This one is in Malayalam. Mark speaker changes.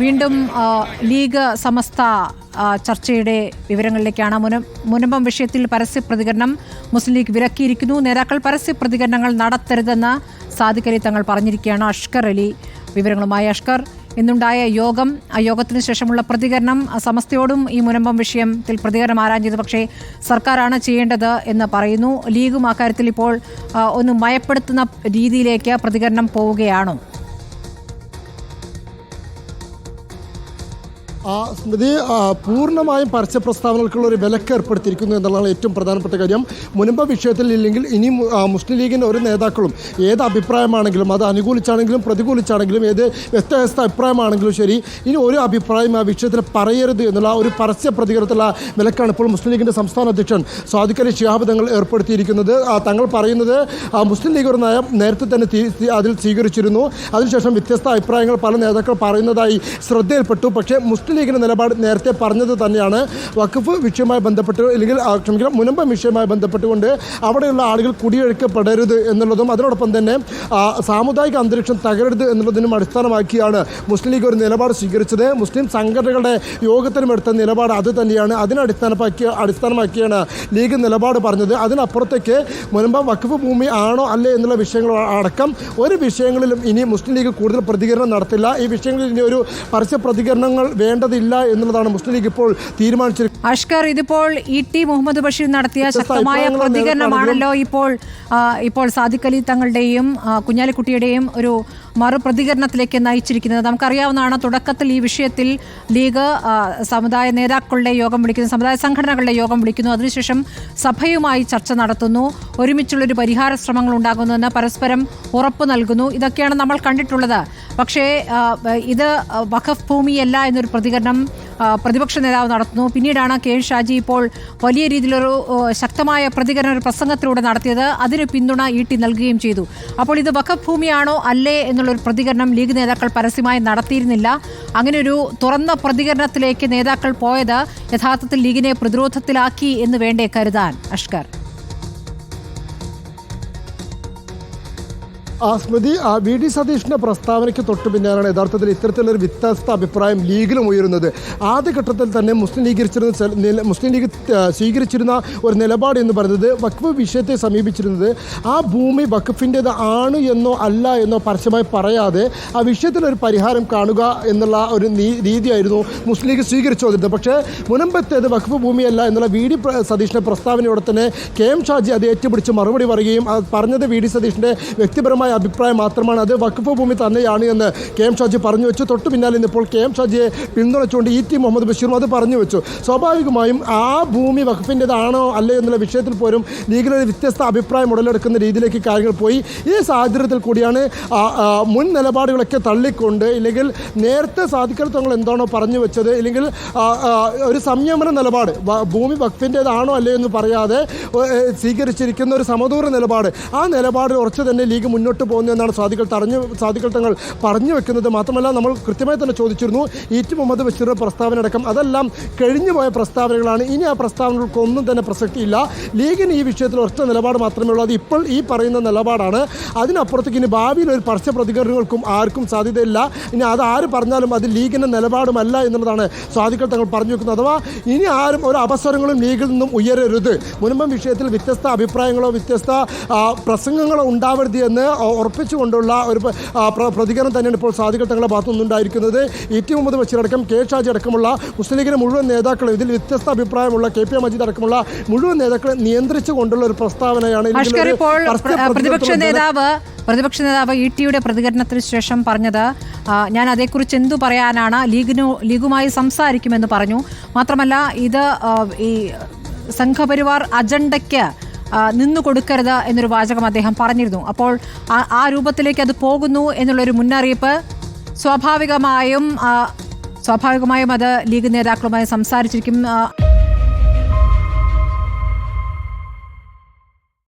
Speaker 1: വീണ്ടും ലീഗ് സമസ്ത ചർച്ചയുടെ വിവരങ്ങളിലേക്കാണ് മുന മുനമ്പം വിഷയത്തിൽ പരസ്യ പ്രതികരണം മുസ്ലിം ലീഗ് വിലക്കിയിരിക്കുന്നു. നേതാക്കൾ പരസ്യ പ്രതികരണങ്ങൾ നടത്തരുതെന്ന് സാദിഖലി തങ്ങൾ പറഞ്ഞിരിക്കുകയാണ് അഷ്കർ അലി. വിവരങ്ങളുമായി അഷ്കർ. ഇന്നുണ്ടായ യോഗം ആ യോഗത്തിന് ശേഷമുള്ള പ്രതികരണം സമസ്തയോടും ഈ മുനമ്പം വിഷയത്തിൽ പ്രതികരണം ആരാഞ്ഞത് പക്ഷേ സർക്കാരാണ് ചെയ്യേണ്ടത് എന്ന് പറയുന്നു. ലീഗും അക്കാര്യത്തിൽ ഇപ്പോൾ ഒന്ന് മയപ്പെടുത്തുന്ന രീതിയിലേക്ക് പ്രതികരണം പോവുകയാണോ.
Speaker 2: സ്മൃതി പൂർണമായും പരസ്യ പ്രസ്താവനകൾക്കുള്ള ഒരു വിലക്ക് ഏർപ്പെടുത്തിയിരിക്കുന്നു എന്നുള്ളതാണ് ഏറ്റവും പ്രധാനപ്പെട്ട കാര്യം. മുൻപ് വിഷയത്തിൽ ഇല്ലെങ്കിൽ ഇനി മുസ്ലിം ലീഗിന്റെ ഒരു നേതാക്കളും ഏത് അഭിപ്രായമാണെങ്കിലും അത് അനുകൂലിച്ചാണെങ്കിലും പ്രതികൂലിച്ചാണെങ്കിലും ഏത് വ്യത്യസ്ത അഭിപ്രായമാണെങ്കിലും ശരി ഇനി ഒരു അഭിപ്രായം ആ വിഷയത്തിൽ പറയരുത് എന്നുള്ള ഒരു പരസ്യ പ്രതികരണത്തിലുള്ള വിലക്കാണ് ഇപ്പോൾ മുസ്ലിം ലീഗിന്റെ സംസ്ഥാന അധ്യക്ഷൻ സ്വാദിഖ് അലി ശിഹാബ് തങ്ങൾ ഏർപ്പെടുത്തിയിരിക്കുന്നത്. തങ്ങൾ പറയുന്നത് മുസ്ലിം ലീഗ് ഒരു നയം നേരത്തെ തന്നെ അതിൽ സ്വീകരിച്ചിരുന്നു. അതിനുശേഷം വ്യത്യസ്ത അഭിപ്രായങ്ങൾ പല നേതാക്കൾ പറയുന്നതായി ശ്രദ്ധയിൽപ്പെട്ടു. പക്ഷേ മുസ്ലിം ലീഗിന്റെ നിലപാട് നേരത്തെ പറഞ്ഞത് തന്നെയാണ്. വഖഫ് വിഷയവുമായി ബന്ധപ്പെട്ട് അല്ലെങ്കിൽ ക്ഷമിക്കണം മുനമ്പം വിഷയവുമായി ബന്ധപ്പെട്ടുകൊണ്ട് അവിടെയുള്ള ആളുകൾ കുടിയൊഴിക്കപ്പെടരുത് എന്നുള്ളതും അതിനോടൊപ്പം തന്നെ സാമുദായിക അന്തരീക്ഷം തകരരുത് എന്നുള്ളതിനും അടിസ്ഥാനമാക്കിയാണ് മുസ്ലിം ലീഗ് ഒരു നിലപാട് സ്വീകരിച്ചത്. മുസ്ലിം സംഘടനകളുടെ യോഗത്തിലും എടുത്ത നിലപാട് അത് തന്നെയാണ്. അതിനടിസ്ഥാനമാക്കി അടിസ്ഥാനമാക്കിയാണ് ലീഗ് നിലപാട് പറഞ്ഞത്. അതിനപ്പുറത്തേക്ക് മുൻപ് വഖഫ് ഭൂമി ആണോ അല്ലേ എന്നുള്ള വിഷയങ്ങൾ അടക്കം ഒരു വിഷയങ്ങളിലും ഇനി മുസ്ലിം ലീഗ് കൂടുതൽ പ്രതികരണം നടത്തില്ല. ഈ വിഷയങ്ങളിൽ ഇനി ഒരു പരസ്യ പ്രതികരണങ്ങൾ വേണ്ടതില്ല എന്നുള്ളതാണ് മുസ്ലിം ലീഗ് ഇപ്പോൾ തീരുമാനിച്ചിരിക്കുന്നത്
Speaker 1: അഷ്കർ ഇതിപ്പോൾ ഇ ടി മുഹമ്മദ് ബഷീർ നടത്തിയ ശക്തമായ പ്രതികരണമാണല്ലോ ഇപ്പോൾ ഇപ്പോൾ സാദിഖ് അലി തങ്ങളുടെയും കുഞ്ഞാലിക്കുട്ടിയുടെയും ഒരു മറുപ്രതികരണത്തിലേക്ക് നയിച്ചിരിക്കുന്നത്. നമുക്കറിയാവുന്നതാണ് തുടക്കത്തിൽ ഈ വിഷയത്തിൽ ലീഗ് സമുദായ നേതാക്കളുടെ യോഗം വിളിക്കുന്നു സമുദായ സംഘടനകളുടെ യോഗം വിളിക്കുന്നു. അതിനുശേഷം സഭയുമായി ചർച്ച നടത്തുന്നു. ഒരുമിച്ചുള്ളൊരു പരിഹാര ശ്രമങ്ങൾ ഉണ്ടാകുന്നുവെന്ന് പരസ്പരം ഉറപ്പ് നൽകുന്നു. ഇതൊക്കെയാണ് നമ്മൾ കണ്ടിട്ടുള്ളത്. പക്ഷേ ഇത് വഖഫ് ഭൂമിയല്ല എന്നൊരു പ്രതികരണം പ്രതിപക്ഷ നേതാവ് നടത്തുന്നു. പിന്നീടാണ് കെ എൻ ഷാജി ഇപ്പോൾ വലിയ രീതിയിലൊരു ശക്തമായ പ്രതികരണ ഒരു പ്രസംഗത്തിലൂടെ നടത്തിയത്. അതിന് പിന്തുണ ഈട്ടി നൽകുകയും ചെയ്തു. അപ്പോൾ ഇത് വഖഫ് ഭൂമിയാണോ അല്ലേ എന്നുള്ളൊരു പ്രതികരണം ലീഗ് നേതാക്കൾ പരസ്യമായി നടത്തിയിരുന്നില്ല. അങ്ങനെ ഒരു തുറന്ന പ്രതികരണത്തിലേക്ക് നേതാക്കൾ പോയത് യഥാർത്ഥത്തിൽ ലീഗിനെ പ്രതിരോധത്തിലാക്കി എന്ന് വേണ്ടേ കരുതാൻ? അഷ്കർ.
Speaker 2: ആ സ്മൃതി ആ വി ഡി സതീഷിന്റെ പ്രസ്താവനയ്ക്ക് തൊട്ട് പിന്നാലാണ് യഥാർത്ഥത്തിൽ ഇത്തരത്തിലൊരു വ്യത്യസ്ത അഭിപ്രായം ലീഗിലും ഉയരുന്നത്. ആദ്യഘട്ടത്തിൽ തന്നെ മുസ്ലിം ലീഗ് ഇരിച്ചിരുന്ന മുസ്ലിം ലീഗ് സ്വീകരിച്ചിരുന്ന ഒരു നിലപാട് എന്ന് പറയുന്നത് വഖഫ് വിഷയത്തെ സമീപിച്ചിരുന്നത് ആ ഭൂമി വഖഫിന്റേത് ആണ് എന്നോ അല്ല എന്നോ പരസ്യമായി പറയാതെ ആ വിഷയത്തിലൊരു പരിഹാരം കാണുക എന്നുള്ള ഒരു രീതിയായിരുന്നു മുസ്ലിം ലീഗ് സ്വീകരിച്ചു വന്നിരുന്നത്. പക്ഷേ മുനമ്പത്തേത് വഖഫ് ഭൂമിയല്ല എന്നുള്ള വി ഡി സതീഷിന്റെ പ്രസ്താവനയോടെ തന്നെ കെ എം ഷാജി അത് ഏറ്റുപിടിച്ച് മറുപടി പറയുകയും പറഞ്ഞത് വി ഡി സതീഷിന്റെ വ്യക്തിപരമായ അഭിപ്രായം മാത്രമാണ്. അത് വഖഫ് ഭൂമി തന്നെയാണ് എന്ന് കെ എം ഷാജി പറഞ്ഞു വെച്ചു. തൊട്ട് പിന്നാലെ ഇന്നിപ്പോൾ കെ എം ഷാജിയെ പിന്തുണച്ചുകൊണ്ട് ഇ ടി മുഹമ്മദ് ബഷീറും അത് പറഞ്ഞു വെച്ചു. സ്വാഭാവികമായും ആ ഭൂമി വഖഫിന്റെതാണോ അല്ലേ എന്നുള്ള വിഷയത്തിൽ പോലും ലീഗിലൊരു വ്യത്യസ്ത അഭിപ്രായം ഉടലെടുക്കുന്ന രീതിയിലേക്ക് കാര്യങ്ങൾ പോയി. ഈ സാഹചര്യത്തിൽ കൂടിയാണ് മുൻ നിലപാടുകളൊക്കെ തള്ളിക്കൊണ്ട് ഇല്ലെങ്കിൽ നേരത്തെ സാധിക്കൽ തങ്ങൾ എന്താണോ പറഞ്ഞു വെച്ചത്. ഇല്ലെങ്കിൽ ഒരു സംയമന നിലപാട് ഭൂമി വഖഫിന്റെതാണോ അല്ലേ എന്ന് പറയാതെ സ്വീകരിച്ചിരിക്കുന്ന ഒരു സമദൂര നിലപാട് ആ നിലപാട് ഉറച്ചു തന്നെ ലീഗ് മുന്നോട്ട് പോകുന്നു എന്നാണ് സാധികൾ തടഞ്ഞു സാധികൾ തങ്ങൾ പറഞ്ഞു വെക്കുന്നത്. മാത്രമല്ല നമ്മൾ കൃത്യമായി തന്നെ ചോദിച്ചിരുന്നു ഈറ്റ് മുഹമ്മദ് ബഷീറുടെ പ്രസ്താവന അടക്കം അതെല്ലാം കഴിഞ്ഞു പോയ പ്രസ്താവനകളാണ്. ഇനി ആ പ്രസ്താവനകൾക്കൊന്നും തന്നെ പ്രസക്തിയില്ല. ലീഗിന് ഈ വിഷയത്തിൽ ഒറ്റ നിലപാട് മാത്രമേ ഉള്ളൂ. അത് ഇപ്പോൾ ഈ പറയുന്ന നിലപാടാണ്. അതിനപ്പുറത്തേക്ക് ഇനി ഭാവിയിൽ ഒരു പരസ്യ പ്രതികരണങ്ങൾക്കും ആർക്കും സാധ്യതയില്ല. ഇനി അത് ആര് പറഞ്ഞാലും അത് ലീഗിന്റെ നിലപാടുമല്ല എന്നുള്ളതാണ് സ്വാധികൾ തങ്ങൾ പറഞ്ഞു വെക്കുന്നത്. അഥവാ ഇനി ആരും ഒരു അവസരങ്ങളും ലീഗിൽ നിന്നും ഉയരരുത്. മുൻപം വിഷയത്തിൽ വ്യത്യസ്ത അഭിപ്രായങ്ങളോ വ്യത്യസ്ത പ്രസംഗങ്ങളോ ഉണ്ടാവരുത് എന്ന് ഉറപ്പിച്ചുകൊണ്ടുള്ള ഒരു പ്രതികരണം തന്നെയാണ് ഇപ്പോൾ സാധികൾ തങ്ങളുടെ ഭാഗത്തു നിന്നുണ്ടായിരിക്കുന്നത്. ഇ ടി മുഹമ്മദ് ബഷീർ അടക്കം കെ ഷാജി അടക്കമുള്ള മുസ്ലിം ലീഗിലെ മുഴുവൻ നേതാക്കളും ഇതിൽ വ്യത്യസ്ത അഭിപ്രായമുള്ള കെ പി മജീദ് അടക്കമുള്ള മുഴുവൻ നേതാക്കളെ നിയന്ത്രിച്ചു കൊണ്ടുള്ള ഒരു പ്രസ്താവനയാണ്
Speaker 1: പ്രതിപക്ഷ നേതാവ് പ്രതിപക്ഷ നേതാവ് ഇ ടിയുടെ പ്രതികരണത്തിന് ശേഷം പറഞ്ഞത് ഞാൻ അതേക്കുറിച്ച് എന്തു പറയാനാണ് ലീഗിനു ലീഗുമായി സംസാരിക്കുമെന്ന് പറഞ്ഞു. മാത്രമല്ല ഇത് ഈ സംഘപരിവാർ അജണ്ടയ്ക്ക് നിന്നു കൊടുക്കരുത് എന്നൊരു വാചകം അദ്ദേഹം പറഞ്ഞിരുന്നു. അപ്പോൾ ആ- രൂപത്തിലേക്ക് അത് പോകുന്നു എന്നുള്ളൊരു മുന്നറിയിപ്പ് സ്വാഭാവികമായും സ്വാഭാവികമായും അത് ലീഗ് നേതാക്കളുമായി സംസാരിച്ചിരിക്കും.